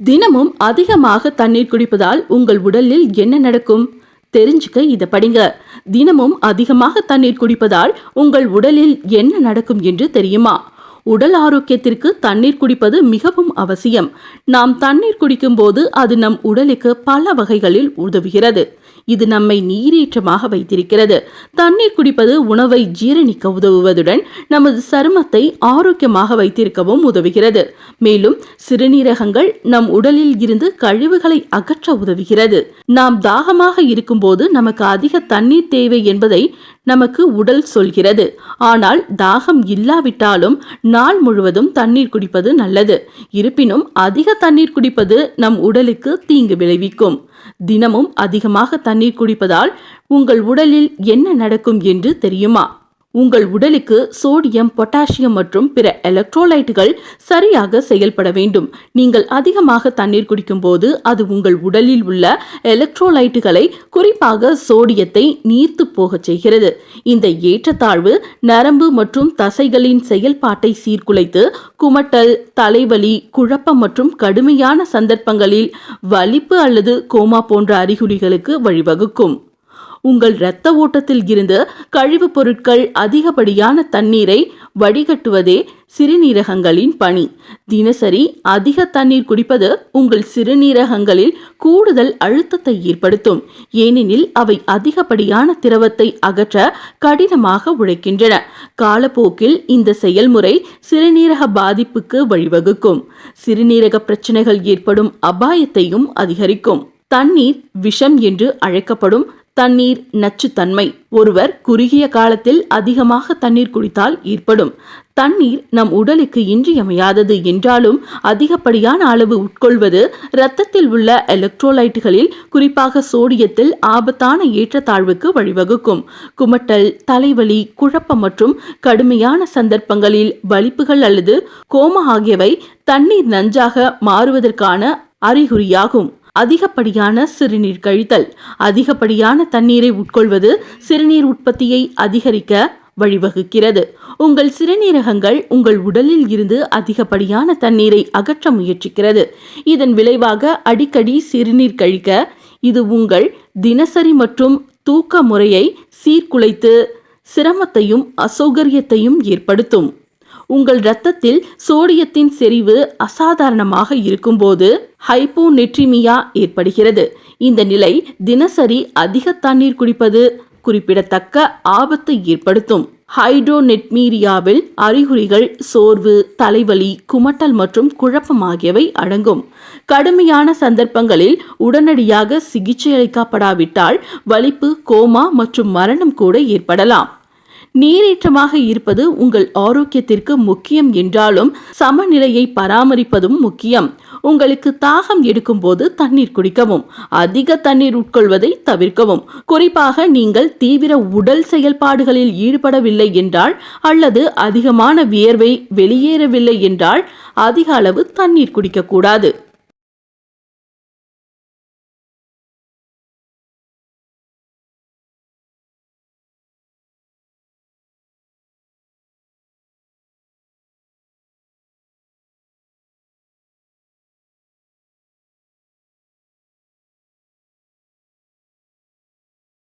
தினமும் அதிகமாக தண்ணீர் குடிப்பதால் உங்கள் உடலில் என்ன நடக்கும்? தெரிஞ்சுக்க இதை படிங்க. தினமும் அதிகமாக தண்ணீர் குடிப்பதால் உங்கள் உடலில் என்ன நடக்கும் என்று தெரியுமா? உடல் ஆரோக்கியத்திற்கு தண்ணீர் குடிப்பது மிகவும் அவசியம். நாம் தண்ணீர் குடிக்கும்போது அது நம் உடலுக்கு பல வகைகளில் உதவுகிறது. இது நம்மை நீரேற்றமாக வைத்திருக்கிறது. தண்ணீர் குடிப்பது உணவை ஜீரணிக்க உதவுவதுடன் நமது சருமத்தை ஆரோக்கியமாக வைத்திருக்கவும் உதவுகிறது. மேலும் சிறுநீரகங்கள் நம் உடலில் இருந்து கழிவுகளை அகற்ற உதவுகிறது. நாம் தாகமாக இருக்கும்போது நமக்கு அதிக தண்ணீர் தேவை என்பதை நமக்கு உடல் சொல்கிறது. ஆனால் தாகம் இல்லாவிட்டாலும் நாள் முழுவதும் தண்ணீர் குடிப்பது நல்லது. இருப்பினும் அதிக தண்ணீர் குடிப்பது நம் உடலுக்கு தீங்கு விளைவிக்கும். தினமும் அதிகமாக தண்ணீர் குடிப்பதால் உங்கள் உடலில் என்ன நடக்கும் என்று தெரியுமா? உங்கள் உடலுக்கு சோடியம் பொட்டாசியம் மற்றும் பிற எலக்ட்ரோலைட்டுகள் சரியாக செயல்பட வேண்டும். நீங்கள் அதிகமாக தண்ணீர் குடிக்கும்போது அது உங்கள் உடலில் உள்ள எலக்ட்ரோலைட்டுகளை குறிப்பாக சோடியத்தை நீர்த்து போகச் செய்கிறது. இந்த ஏற்றத்தாழ்வு நரம்பு மற்றும் தசைகளின் செயல்பாட்டை சீர்குலைத்து குமட்டல் தலைவலி குழப்பம் மற்றும் கடுமையான சந்தர்ப்பங்களில் வலிப்பு அல்லது கோமா போன்ற அறிகுறிகளுக்கு வழிவகுக்கும். உங்கள் இரத்த ஓட்டத்தில் இருந்து கழிவுப் பொருட்கள் அதிகப்படியான தண்ணீரை வடிகட்டுவதே சிறுநீரகங்களின் பணி. தினசரி அதிக தண்ணீர் குடிப்பது உங்கள் சிறுநீரகங்களில் கூடுதல் அழுத்தத்தை ஏற்படுத்தும். ஏனெனில் அவை அதிகப்படியான திரவத்தை அகற்ற கடினமாக உழைக்கின்றன. காலப்போக்கில் இந்த செயல்முறை சிறுநீரக பாதிப்புக்கு வழிவகுக்கும். சிறுநீரக பிரச்சனைகள் ஏற்படும் அபாயத்தையும் அதிகரிக்கும். தண்ணீர் விஷம் என்று அழைக்கப்படும் தண்ணீர் நச்சுத்தன்மை. ஒருவர் குறுகிய காலத்தில் அதிகமாக தண்ணீர் குடித்தால் ஏற்படும் தண்ணீர் நம் உடலுக்கு இன்றியமையாதது என்றாலும் அதிகப்படியான அளவு உட்கொள்வது இரத்தத்தில் உள்ள எலக்ட்ரோலைட்டுகளில் குறிப்பாக சோடியத்தில் ஆபத்தான ஏற்றத்தாழ்வுக்கு வழிவகுக்கும். குமட்டல் தலைவலி குழப்பம் மற்றும் கடுமையான சந்தர்ப்பங்களில் வலிப்புகள் அல்லது கோமா ஆகியவை தண்ணீர் நஞ்சாக மாறுவதற்கான அறிகுறியாகும். அதிகப்படியான சிறுநீர் கழித்தல். அதிகப்படியான தண்ணீரை உட்கொள்வது சிறுநீர் உற்பத்தியை அதிகரிக்க வழிவகுக்கிறது. உங்கள் சிறுநீரகங்கள் உங்கள் உடலில் இருந்து அதிகப்படியான தண்ணீரை அகற்ற முயற்சிக்கிறது. இதன் விளைவாக அடிக்கடி சிறுநீர் கழிக்க இது உங்கள் தினசரி மற்றும் தூக்க முறையை சீர்குலைத்து சிரமத்தையும் அசௌகரியத்தையும் ஏற்படுத்தும். உங்கள் இரத்தத்தில் சோடியத்தின் செறிவு அசாதாரணமாக இருக்கும்போது ஹைப்போநெட்ரிமியா ஏற்படுகிறது. இந்த நிலை தினசரி அதிக தண்ணீர் குடிப்பது குறிப்பிடத்தக்க ஆபத்தை ஏற்படுத்தும். ஹைட்ரோநெட்மீரியாவில் அறிகுறிகள் சோர்வு தலைவலி குமட்டல் மற்றும் குழப்பம் ஆகியவை அடங்கும். கடுமையான சந்தர்ப்பங்களில் உடனடியாக சிகிச்சை அளிக்கப்படாவிட்டால் வலிப்பு கோமா மற்றும் மரணம் கூட ஏற்படலாம். நீரேற்றமாக இருப்பது உங்கள் ஆரோக்கியத்திற்கு முக்கியம் என்றாலும் சமநிலையை பராமரிப்பதும் முக்கியம். உங்களுக்கு தாகம் எடுக்கும்போது தண்ணீர் குடிக்கவும் அதிக தண்ணீர் உட்கொள்வதை தவிர்க்கவும். குறிப்பாக நீங்கள் தீவிர உடல் செயல்பாடுகளில் ஈடுபடவில்லை என்றால் அல்லது அதிகமான வியர்வை வெளியேறவில்லை என்றால் அதிக அளவு தண்ணீர் குடிக்கக்கூடாது.